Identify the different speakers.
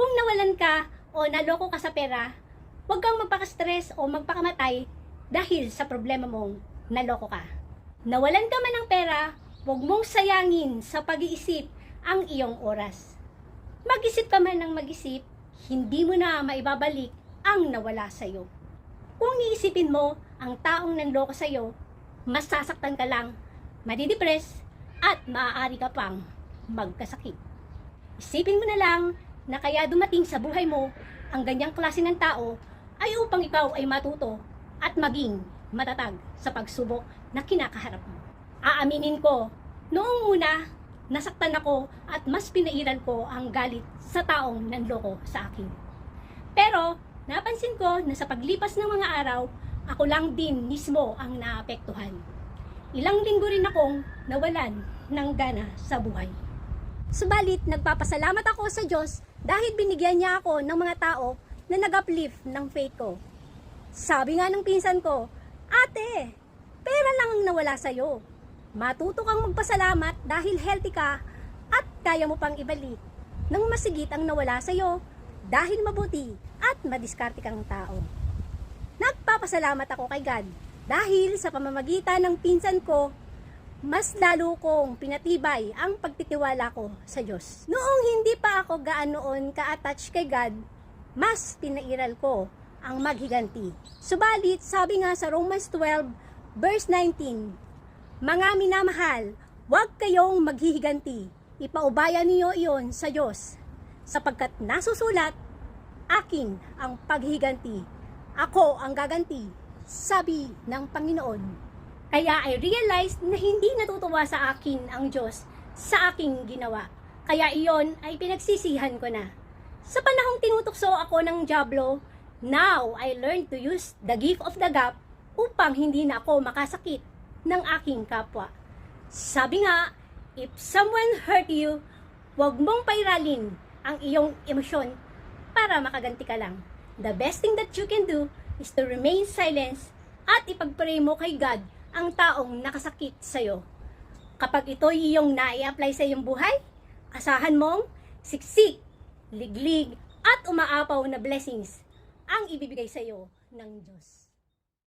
Speaker 1: Kung nawalan ka o naloko ka sa pera, huwag kang magpaka-stress o magpakamatay dahil sa problema mong naloko ka. Nawalan ka man ng pera, huwag mong sayangin sa pag-iisip ang iyong oras. Mag-isip ka man ng mag-isip, hindi mo na maibabalik ang nawala sa'yo. Kung iisipin mo ang taong nanloko sa'yo, masasaktan ka lang, madidepress, at maaari ka pang magkasakit. Isipin mo na lang na kaya dumating sa buhay mo ang ganyang klase ng tao ay upang ikaw ay matuto at maging matatag sa pagsubok na kinakaharap mo. Aaminin ko, noong una, nasaktan ako at mas pinairan ko ang galit sa taong nanloko sa akin. Pero, napansin ko na sa paglipas ng mga araw, ako lang din mismo ang naapektuhan. Ilang linggo rin akong nawalan ng gana sa buhay. Subalit, nagpapasalamat ako sa Diyos dahil binigyan niya ako ng mga tao na nag-uplift ng faith ko. Sabi nga ng pinsan ko, Ate, pera lang ang nawala sa'yo. Matuto kang magpasalamat dahil healthy ka at kaya mo pang ibalik nang masigit ang nawala sa'yo dahil mabuti at madiskarte kang tao. Nagpapasalamat ako kay God dahil sa pamamagitan ng pinsan ko, mas lalo kong pinatibay ang pagtitiwala ko sa Diyos. Noong hindi pa ako gaanoon ka-attach kay God, mas pinairal ko ang maghiganti. Subalit, sabi nga sa Romans 12, verse 19, Mga minamahal, huwag kayong maghihiganti. Ipaubaya niyo iyon sa Diyos. Sapagkat nasusulat, akin ang paghihiganti. Ako ang gaganti, sabi ng Panginoon. Kaya I realized na hindi natutuwa sa akin ang Diyos sa aking ginawa. Kaya iyon ay pinagsisihan ko na. Sa panahong tinutukso ako ng Diablo, now I learned to use the gift of the gap upang hindi na ako makasakit ng aking kapwa. Sabi nga, if someone hurt you, huwag mong pairalin ang iyong emosyon para makaganti ka lang. The best thing that you can do is to remain silent at ipagpray mo kay God ang taong nakasakit sa'yo. Kapag ito iyong nai-apply sa iyong buhay, asahan mong siksik, liglig, at umaapaw na blessings ang ibibigay sa iyo ng Diyos.